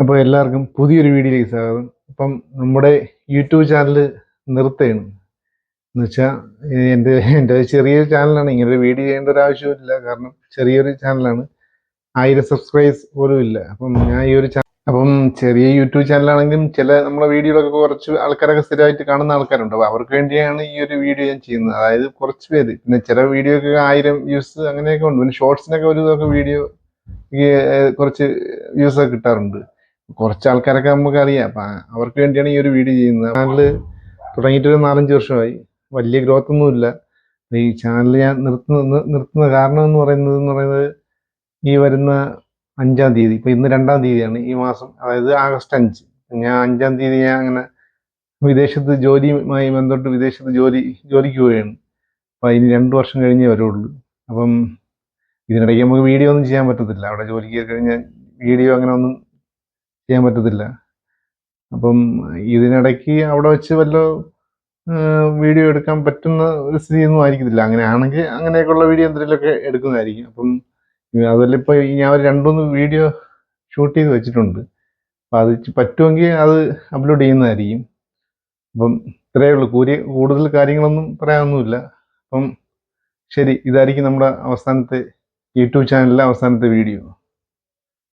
അപ്പോൾ എല്ലാവർക്കും പുതിയൊരു വീഡിയോയിലേക്ക് സ്വാഗതം. അപ്പം നമ്മുടെ യൂട്യൂബ് ചാനൽ നിർത്തുകയാണ്. എന്ന് വെച്ചാൽ എന്റെ എന്റെ ചെറിയൊരു ചാനലാണ് ഇങ്ങനെ ഒരു വീഡിയോ ചെയ്യേണ്ട ഒരു ആവശ്യമില്ല കാരണം ചെറിയൊരു ചാനലാണ് ആയിരം സബ്സ്ക്രൈബേഴ്സ് പോലും ഇല്ല. അപ്പം ഞാൻ ഈ ഒരു അപ്പം ചെറിയ യൂട്യൂബ് ചാനലാണെങ്കിലും ചില നമ്മുടെ വീഡിയോകളൊക്കെ കുറച്ച് ആൾക്കാരൊക്കെ സ്ഥിരമായിട്ട് കാണുന്ന ആൾക്കാരുണ്ട്. അപ്പോൾ അവർക്ക് വേണ്ടിയാണ് ഈ ഒരു വീഡിയോ ഞാൻ ചെയ്യുന്നത്. അതായത് കുറച്ച് പേര്. പിന്നെ ചില വീഡിയോക്ക് ആയിരം വ്യൂസ് അങ്ങനെയൊക്കെ ഉണ്ട്. പിന്നെ ഷോർട്സിനൊക്കെ ഒരു ഇതൊക്കെ വീഡിയോ കുറച്ച് വ്യൂസ് ഒക്കെ കിട്ടാറുണ്ട്. കുറച്ച് ആൾക്കാരൊക്കെ നമുക്ക് അറിയാം. അപ്പൊ അവർക്ക് വേണ്ടിയാണ് ഈ ഒരു വീഡിയോ ചെയ്യുന്നത്. ചാനൽ തുടങ്ങിയിട്ട് ഒരു നാലഞ്ച് വർഷമായി. വലിയ ഗ്രോത്ത് ഒന്നുമില്ല ഈ ചാനൽ ഞാൻ നിർത്തുന്ന നിർത്തുന്ന കാരണം എന്ന് പറയുന്നത് എന്ന് പറയുന്നത് ഈ വരുന്ന അഞ്ചാം തീയതി. ഇപ്പൊ ഇന്ന് രണ്ടാം തീയതിയാണ്. ഈ മാസം അതായത് ആഗസ്റ്റ് അഞ്ച്. ഞാൻ അഞ്ചാം തീയതി ഞാൻ അങ്ങനെ വിദേശത്ത് ജോലിയുമായി ബന്ധപ്പെട്ട് വിദേശത്ത് ജോലി ജോലിക്ക് പോവുകയാണ്. അപ്പൊ ഇനി രണ്ട് വർഷം കഴിഞ്ഞേ വരുള്ളൂ. അപ്പം ഇതിനിടയ്ക്ക് നമുക്ക് വീഡിയോ ഒന്നും ചെയ്യാൻ പറ്റത്തില്ല. അവിടെ ജോലിക്ക് കഴിഞ്ഞാൽ വീഡിയോ അങ്ങനെ ഒന്നും ചെയ്യാൻ പറ്റത്തില്ല. അപ്പം ഇതിനിടയ്ക്ക് അവിടെ വെച്ച് വല്ല വീഡിയോ എടുക്കാൻ പറ്റുന്ന ഒരു സ്ഥിതിയൊന്നും ആയിരിക്കത്തില്ല. അങ്ങനെ ആണെങ്കിൽ അങ്ങനെയൊക്കെയുള്ള വീഡിയോ എന്തെങ്കിലുമൊക്കെ എടുക്കുന്നതായിരിക്കും. അപ്പം അതല്ല ഇപ്പോൾ ഞാൻ ഒരു രണ്ടുമൂന്ന് വീഡിയോ ഷൂട്ട് ചെയ്ത് വെച്ചിട്ടുണ്ട്. അപ്പം അത് പറ്റുമെങ്കിൽ അത് അപ്ലോഡ് ചെയ്യുന്നതായിരിക്കും. അപ്പം ഇത്രയേ ഉള്ളൂ. കൂരി കൂടുതൽ കാര്യങ്ങളൊന്നും പറയാനൊന്നുമില്ല. അപ്പം ശരി ഇതായിരിക്കും നമ്മുടെ അവസാനത്തെ യൂട്യൂബ് ചാനലിലെ അവസാനത്തെ വീഡിയോ.